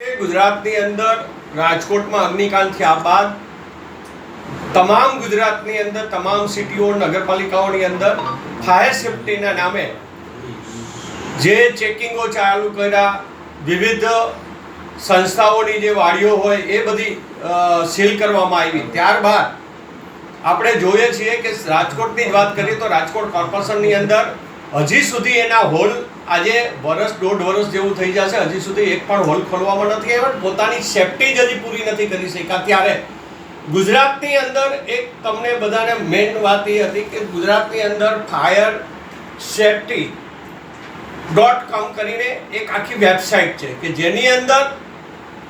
ગુજરાતની અંદર રાજકોટમાં અગ્નિકાંડ થયા બાદ તમામ ગુજરાતની અંદર, તમામ સિટીઓ, નગરપાલિકાઓની અંદર ફાયર સેફટીના નામે જે ચેકિંગો ચાલુ કર્યા, વિવિધ સંસ્થાઓની જે વાડીઓ હોય એ બધી સીલ કરવામાં આવી. ત્યારબાદ આપણે જોઈએ છીએ કે રાજકોટની વાત કરીએ તો રાજકોટ કોર્પોરેશનની અંદર હજી સુધી એના હોલ આજે વરસ, દોઢ વરસ જેવું થઈ જશે. હજી સુધી એક પણ હોલ ખોલવામાં નથી આવ્યો પોતાની સેફટી જ હજી પૂરી નથી કરી શક્યા ત્યારે ગુજરાતની અંદર એક તમને બધાને મેઇન વાત એ હતી કે ગુજરાતની અંદર ફાયર સેફટી ડોટ કોમ કરીને એક આખી વેબસાઇટ છે કે જેની અંદર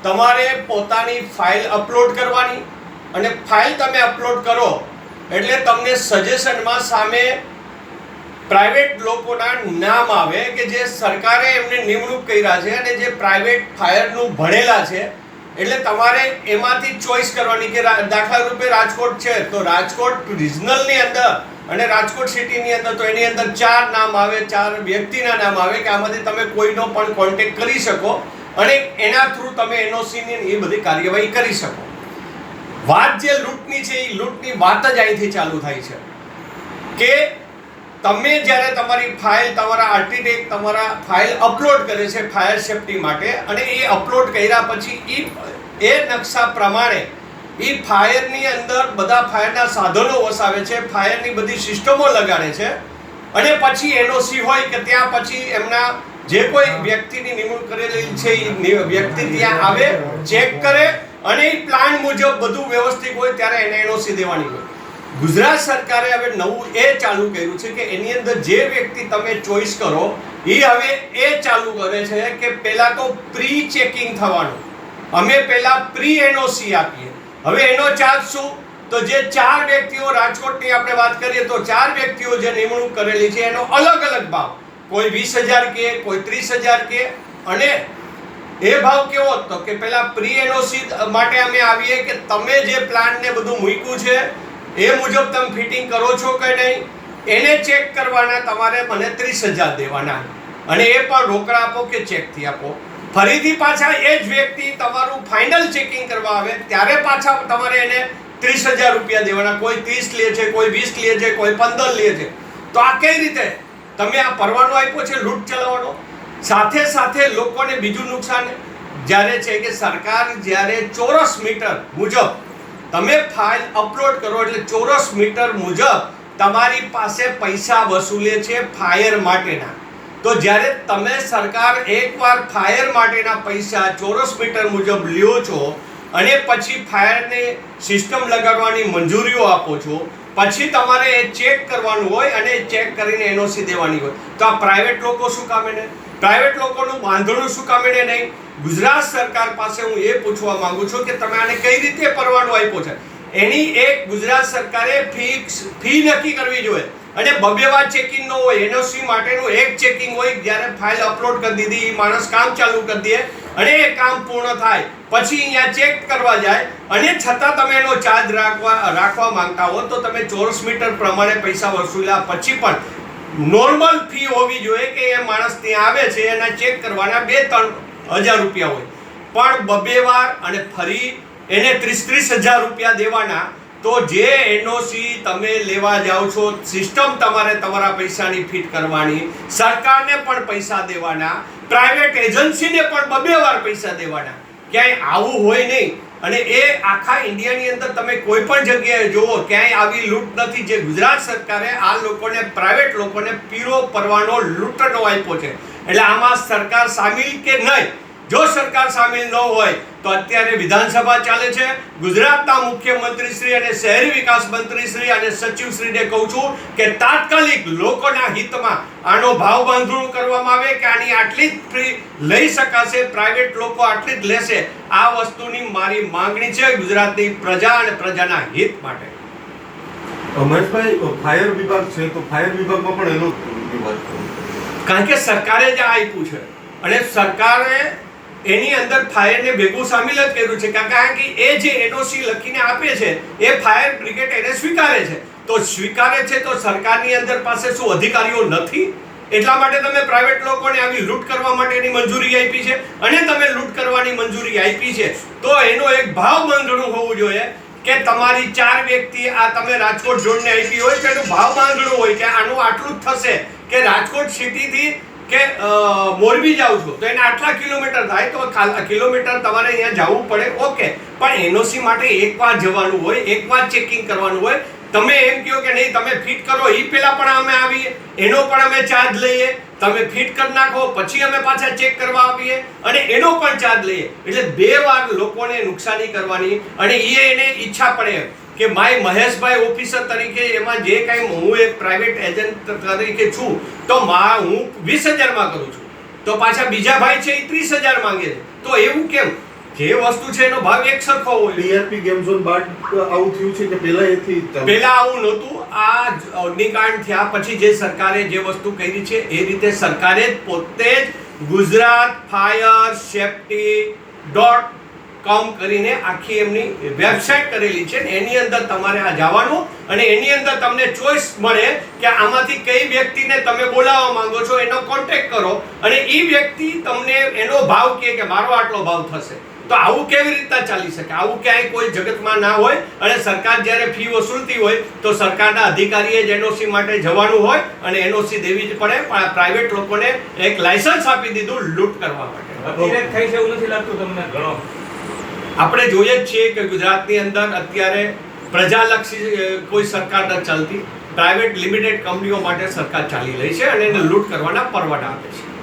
તમારે પોતાની ફાઇલ અપલોડ કરવાની અને ફાઇલ તમે અપલોડ કરો એટલે તમને સજેશનમાં સામે પ્રાઇવેટ લોકોના નામ આવે કે જે સરકારે એમને નિમણૂક કર્યા છે અને જે પ્રાઇવેટ ફાયરનું ભણેલા છે, એટલે તમારે એમાંથી ચોઈસ કરવાની કે દાખલા રૂપે રાજકોટ છે, તો રાજકોટ રિજનલની અંદર અને રાજકોટ સિટીની અંદર તો એની અંદર ચાર નામ આવે, ચાર વ્યક્તિના નામ આવે કે આમાંથી તમે કોઈનો પણ કોન્ટેક્ટ કરી શકો અને એના થ્રુ તમે એનઓસીની એ બધી કાર્યવાહી કરી શકો. વાત જે લૂંટની છે, એ લૂંટની વાત જ અહીંથી ચાલુ થાય છે કે તમે જ્યારે તમારી ફાઇલ તમારા આર્કિટેક્ટ તમારા ફાઇલ અપલોડ કરે છે ફાયર સેફટી માટે અને એ અપલોડ કર્યા પછી એ એ નકશા પ્રમાણે એ ફાયરની અંદર બધા ફાયરના સાધનો વસાવે છે ફાયરની બધી સિસ્ટમો લગાડે છે અને પછી એનઓસી હોય કે ત્યાં પછી એમના જે કોઈ વ્યક્તિની નિમણૂક કરેલી છે એ વ્યક્તિ ત્યાં આવે ચેક કરે અને એ પ્લાન મુજબ બધું વ્યવસ્થિત હોય ત્યારે એને એનઓસી દેવાની હોય. ગુજરાત સરકારે હવે નવું એ ચાલુ કર્યું છે કે એની અંદર જે વ્યક્તિ તમે ચોઈસ કરો, એ હવે એ ચાલુ કરે છે કે પહેલાં તો પ્રી ચેકિંગ થવાનું. અમે પહેલાં પ્રી એનઓસી આપીએ. હવે એનો ચાર્જ શું? તો જે ચાર વ્યક્તિઓ રાજકોટની આપણે વાત કરીએ તો ચાર વ્યક્તિઓ જે નિમણૂક કરેલી છે એનો અલગ અલગ ભાવ. કોઈ વીસ હજાર કે, કોઈ ત્રીસ હજાર કે, અને એ ભાવ કેવો હતો કે પહેલાં પ્રી એનઓસી માટે અમે આવીએ કે તમે જે પ્લાનને બધું મૂક્યું છે એ મુજબ તમે ફિટિંગ કરો છો કે નહીં? એને ચેક કરવાના તમારે મને ત્રીસ હજાર દેવાના. અને એ પણ રોકડા આપો કે ચેકથી આપો. ફરીથી પાછા એ જ વ્યક્તિ તમારું ફાઇનલ ચેકિંગ કરવા આવે, ત્યારે પાછા તમારે એને ત્રીસ હજાર રૂપિયા દેવાના. કોઈ ત્રીસ લે છે, કોઈ વીસ લે છે, કોઈ પંદર લે છે. તો આ કઈ રીતે? તમે આ પરવાનો આપ્યો છે, લૂંટ ચલાવવાનો? સાથે સાથે લોકોને બીજું નુકસાન જ્યારે છે કે સરકાર જ્યારે ચોરસ મીટર મુજબ તમે ફાઇલ અપલોડ કરો એટલે ચોરસ મીટર મુજબ તમારી પાસે પૈસા વસૂલે છે ફાયર માટેના. તો જ્યારે તમે સરકાર એકવાર ફાયર માટેના પૈસા ચોરસ મીટર મુજબ લ્યો છો અને પછી ફાયરને સિસ્ટમ લગાડવાની મંજૂરીઓ આપો છો, પછી તમારે એ ચેક કરવાનું હોય અને ચેક કરીને એનઓસી દેવાની હોય. તો આ પ્રાઇવેટ લોકો શું કામે ને? પ્રાઇવેટ લોકોનું બાંધણું શું કામે ને નહીં? ગુજરાત સરકાર પાસે હું એ પૂછવા માંગુ છું કે તમે આને કઈ રીતે પરવાનો આપ્યો છે? એની એક ગુજરાત સરકારે ફી ફી નક્કી કરવી જોઈએ. અને બબે ચેકિંગ ન હોય એનઓસી માટેનું એક ચેકિંગ હોય, જ્યારે ફાઇલ અપલોડ કરી દીધી એ માણસ કામ ચાલુ કરી દે અને એ કામ પૂર્ણ થાય, પછી અહીંયા ચેક કરવા જાય. અને છતાં તમે એનો ચાર્જ રાખવા રાખવા માંગતા હો, તો તમે ચોરસ મીટર પ્રમાણે પૈસા વસૂલ્યા પછી પણ નોર્મલ ફી હોવી જોઈએ કે એ માણસ ત્યાં આવે છે, એના ચેક કરવાના બે, ત્રણ હજાર રૂપિયા હોય. પણ બબે વાર અને ફરી એને ત્રીસ ત્રીસ હજાર રૂપિયા દેવાના, તો જે એનઓસી તમે લેવા જાઓ છો, સિસ્ટમ તમારે તમારા પૈસાની ફિટ કરવાની, સરકારને પણ પૈસા દેવાના, પ્રાઇવેટ એજન્સીને પણ બબે વાર પૈસા દેવાના. ક્યાંય આવું હોય નહીં. અને એ આખા ઇન્ડિયાની અંદર તમે કોઈ પણ જગ્યાએ જુઓ, ક્યાંય આવી લૂંટ નથી જે ગુજરાત સરકારે આ લોકોને, પ્રાઇવેટ લોકોને પીરો પરવાનો લૂંટનો આપ્યો છે. એટલે આમાં સરકાર સામેલ કે નહીં? જો સરકાર સામેલ ન હોય, તો અત્યારે વિધાનસભા ચાલે છે. ગુજરાતના મુખ્યમંત્રી શ્રી અને શહેરી વિકાસ મંત્રી શ્રી અને સચિવ શ્રીને કહું છું કે તાત્કાલિક લોકોના હિતમાં આનો ભાવ બાંધણું કરવામાં આવે કે આની આટલી જ ફ્રી લઈ શકાશે પ્રાઇવેટ લોકો આટલી જ લેશે. આ વસ્તુની મારી માંગણી છે ગુજરાતની પ્રજા અને પ્રજાના હિત માટે. મહેશભાઈ ફાયર વિભાગ છે, તો ફાયર વિભાગમાં પણ એનો. કારણ કે સરકારે જ આ આપ્યું છે. અને સરકારે એની અંદર ફાયરને ભેગું સામેલ જ કર્યું છે. કારણ- કે એ જે એનઓસી લખીને આપે છે, એ ફાયર બ્રિગેડ એને સ્વીકારે છે. તો સ્વીકારે છે તો સરકારની અંદર પાસે શું અધિકારીઓ નથી? એટલા માટે તમે પ્રાઇવેટ લોકોને આવી લૂંટ કરવા માટેની મંજૂરી આપી છે. અને તમે લૂંટ કરવાની મંજૂરી આપી છે. તો એનો એક ભાવ બંધણું હોવું જોઈએ કે તમારી ચાર વ્યક્તિ આ તમે રાજકોટ ઝોનને આપી હોય કે એનું ભાવ બાંધણું હોય કે આનું આટલું જ થશે કે રાજકોટ સિટીથી કે મોરબી જાવ છો, તો એને આટલા કિલોમીટર થાય તો કાલ- કિલોમીટર તમારે અહીંયા જવું પડે, ઓકે. પણ એનઓસી માટે એકવાર જવાનું હોય એકવાર ચેકિંગ કરવાનું હોય. તમે એમ કહો કે નહીં, તમે ફિટ કરો એ પહેલાં પણ અમે આવીએ, એનો પણ અમે ચાર્જ લઈએ. તમે ફિટ કરી નાખો પછી અમે પાછા ચેક કરવા આવીએ. અને એનો પણ ચાર્જ લઈએ. એટલે બે વાર લોકોને નુકસાની કરવાની. અને એ એને ઈચ્છા પડે કે માય મહેશભાઈ ઓફિસર તરીકે એમાં જે કાંઈ હું એક પ્રાઇવેટ એજન્ટ તરીકે છું તો મા હું વીસ હજારમાં કરું છું. તો પાછા બીજા ભાઈ છે એ ત્રીસ હજાર માંગે છે. તો એવું કેમ? જે વસ્તુ છે એનો ભાવ એક સરખો હોય. ડીઆરપી ગેમ ઝોન બાદ આવું થયું છે કે પહેલા એથી? પહેલા આવું નહોતું. આ અગ્નિકાંડ થયા પછી જે સરકારે જે વસ્તુ કરી છે, એ રીતે સરકારે પોતે જ Gujarat fire safety dot com કરીને આખી એમની વેબસાઇટ કરેલી છે એની અંદર તમારે આ જવાનું અને એની અંદર તમને ચોઈસ મળે કે આમાંથી કઈ વ્યક્તિને તમે બોલાવવા માંગો છો એનો કોન્ટેક્ટ કરો અને એ વ્યક્તિ તમને એનો ભાવ કહે કે મારો આટલો ભાવ થશે. તો આવું કેવી રીતના ચાલી શકે? આવું ક્યાંય કોઈ જગતમાં ના હોય અને સરકાર જ્યારે ફી વસૂલતી હોય તો સરકારના અધિકારીએ જ એનઓસી માટે જવાનું હોય અને એનઓસી દેવી જ પડે પણ પ્રાઇવેટ લોકોને એક લાયસન્સ આપી દીધું લૂંટ કરવા માટે. થાય છે એવું નથી લાગતું તમને ઘણો? આપણે જોઈએ જ છીએ કે ગુજરાતની અંદર અત્યારે પ્રજાલક્ષી કોઈ સરકાર ન ચાલતી. પ્રાઇવેટ લિમિટેડ કંપનીઓ માટે સરકાર ચાલી રહી છે અને એને લૂંટ કરવાના પરવાના આપે છે.